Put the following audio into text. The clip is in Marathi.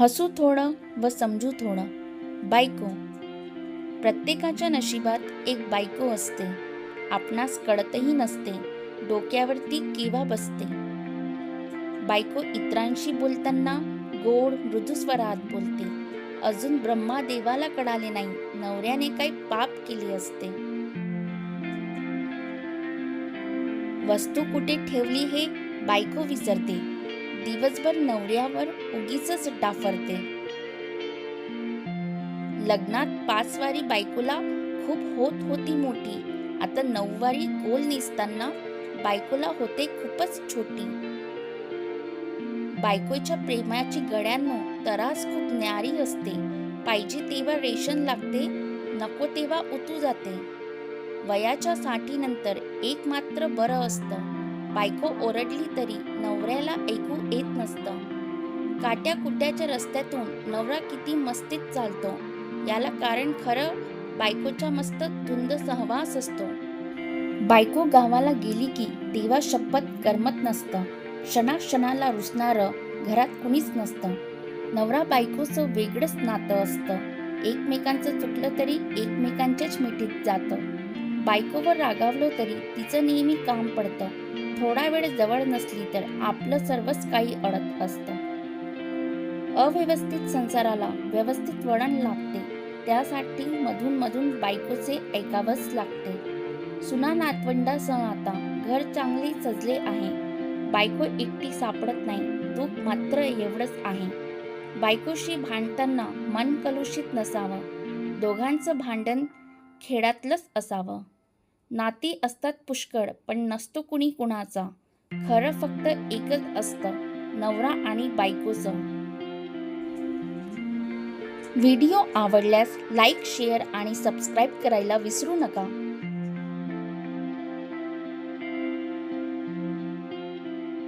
हसू थोडं व समजू थोडं. बायको. प्रत्येकाच्या नशिबात एक बायको असते. आपणास कळतही नसते डोक्यावरती केव्हा बसते. बायको इतरांशी बोलताना गोड मृदू स्वरात बोलते. अजून ब्रह्मा देवाला कळाले नाही नवऱ्याने काही पाप केले असते. वस्तू कुठे ठेवली हे बायको विसरते. दिवसभर नवऱ्यावर उगीच डाफरते. लग्नात पाच वारी बायकोला खूप होत होती मोठी. आता नऊवारी गोल नेसताना बायकोला होते खूपच छोटी. बायकोच्या प्रेमाची गड्यांनो तरास खूप न्यारी असते. पाहिजे तेव्हा रेशन लागते नको तेव्हा उतू जाते. वयाच्या साठीनंतर एक मात्र बरं असतं. बायको ओरडली तरी नवऱ्याला ऐकू येत नसतं. काट्या कुट्याच्या रस्त्यातून नवरा किती मस्तीत चालतो याला कारण खरं बायकोच्या मस्त धुंद सहवास असतो. बायको गावाला गेली की देवा शपथ करमत नसतं. क्षणाक्षणाला रुसणारं घरात कुणीच नसतं. नवरा बायकोचं वेगळंच नातं असतं. एकमेकांचं चुकलं तरी एकमेकांच्याच मिठीत जातं. बायकोवर रागावलं तरी तिचं नेहमी काम पडतं. थोडा वेळ जवळ नसली तर आपलं सर्वच काही अडत असतं. अव्यवस्थित संसाराला व्यवस्थित वळण लागते. त्यासाठी मधून मधून बायकोचे ऐकावंच लागते. सुना नातवंडासह आता घर चांगले सजले आहे. बायको एकटी सापडत नाही दुःख मात्र एवढंच आहे. बायकोशी भांडताना मन कलुषित नसावं. दोघांचं भांडण खेळातलंच असावं. नाती असतात पुष्कळ पण नसतो कुणी कुणाचा. खरं फक्त एकच असतं नवरा आणि बायकोचं. व्हिडिओ आवडल्यास लाईक शेअर आणि सबस्क्राईब करायला विसरू नका.